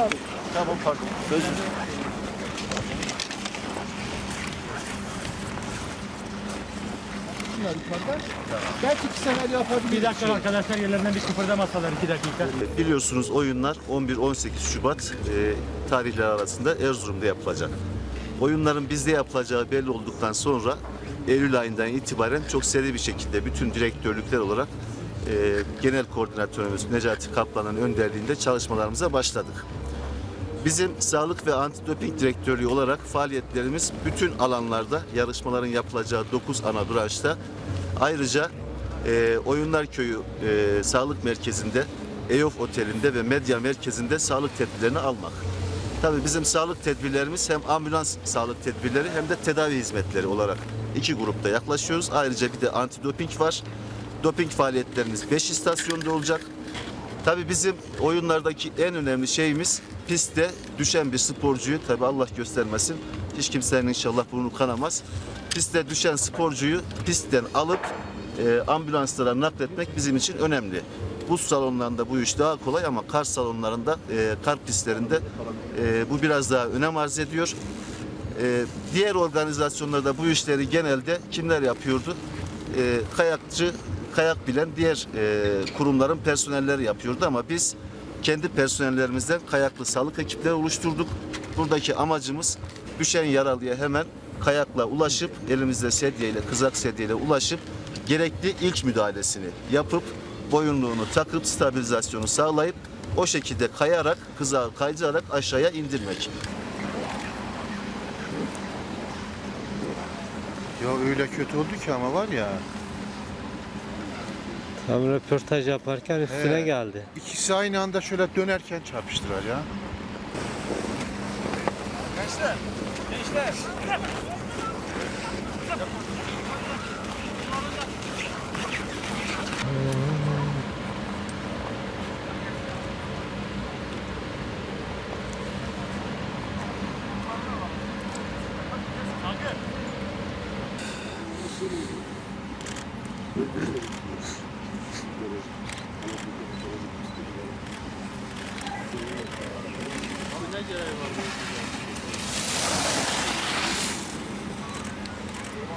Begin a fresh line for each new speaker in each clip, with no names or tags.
abi.
Tamam pardon. Özür
Bunlar yukarıda. Belki iki sefer yapabiliriz.
Bir dakika arkadaşlar yerlerinden bir kıpırdamasalar iki dakika.
Biliyorsunuz oyunlar 11-18 Şubat e, tarihler arasında Erzurum'da yapılacak. Oyunların bizde yapılacağı belli olduktan sonra Eylül ayından itibaren çok seri bir şekilde bütün direktörlükler olarak e, genel koordinatörümüz Necati Kaplan'ın önderliğinde çalışmalarımıza başladık. Bizim sağlık ve antidoping direktörlüğü olarak faaliyetlerimiz bütün alanlarda yarışmaların yapılacağı 9 ana branşta ayrıca e, Oyunlar Köyü e, Sağlık Merkezi'nde, EYOF Oteli'nde ve Medya Merkezi'nde sağlık tedbirlerini almak. Tabii bizim sağlık tedbirlerimiz hem ambulans sağlık tedbirleri hem de tedavi hizmetleri olarak iki grupta yaklaşıyoruz. Ayrıca bir de antidoping var. Doping faaliyetlerimiz 5 istasyonda olacak. Tabii bizim oyunlardaki en önemli şeyimiz pistte düşen bir sporcuyu tabii Allah göstermesin hiç kimsenin inşallah burnu kanamaz. Pistte düşen sporcuyu pistten alıp e, ambulanslara nakletmek bizim için önemli. Buz salonlarında bu iş daha kolay ama kar salonlarında, e, kar pistlerinde e, bu biraz daha önem arz ediyor. E, diğer organizasyonlarda bu işleri genelde kimler yapıyordu? E, kayakçı, kayak bilen diğer e, kurumların personelleri yapıyordu ama biz kendi personellerimizden kayaklı sağlık ekipleri oluşturduk. Buradaki amacımız düşen yaralıya hemen kayakla ulaşıp elimizde sedyeyle, kızak sedyeyle ulaşıp gerekli ilk müdahalesini yapıp boyunluğunu takıp stabilizasyonu sağlayıp o şekilde kayarak, kızağı kaydırarak aşağıya indirmek.
Ya öyle kötü oldu ki ama var ya.
Tam röportaj yaparken üstüne
He.
geldi.
İkisi aynı anda şöyle dönerken çarpıştılar ya.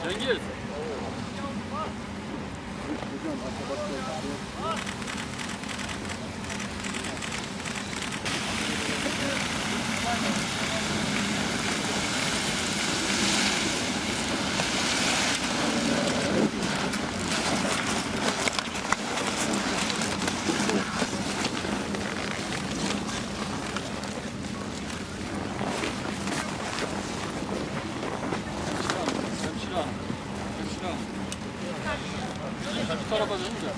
Cengiz. Şunu bir tarafa dönün de.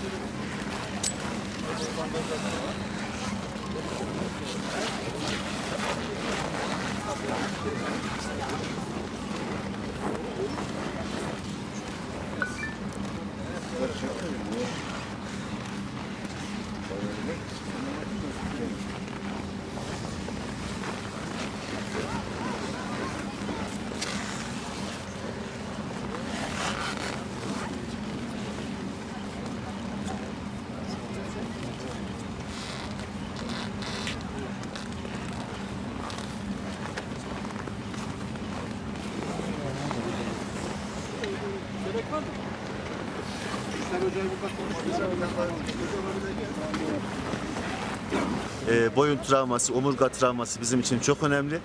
E, boyun travması, omurga travması bizim için çok önemli.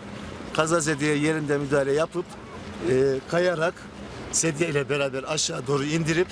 Kazazedeye yerinde müdahale yapıp e, kayarak sedye ile beraber aşağı doğru indirip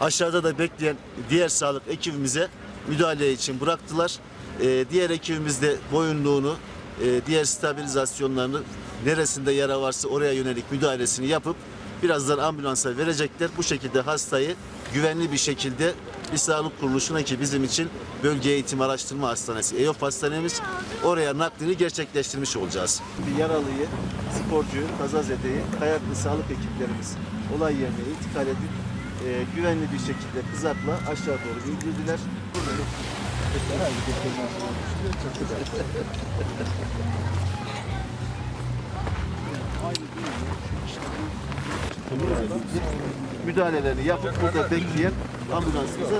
aşağıda da bekleyen diğer sağlık ekibimize müdahale için bıraktılar. E, diğer ekibimiz de boyunluğunu, e, diğer stabilizasyonlarını neresinde yara varsa oraya yönelik müdahalesini yapıp birazdan ambulansa verecekler. Bu şekilde hastayı güvenli bir şekilde bir sağlık kuruluşuna ki bizim için Bölge Eğitim Araştırma Hastanesi, EYOF Hastanemiz oraya naklini gerçekleştirmiş olacağız. Bir yaralıyı, sporcuyu, kazazedeyi, kayaklı sağlık ekiplerimiz olay yerine intikal edip e, güvenli bir şekilde kızakla aşağı doğru indirdiler. Müdahalelerini yapıp burada bekleyen ambulansımıza.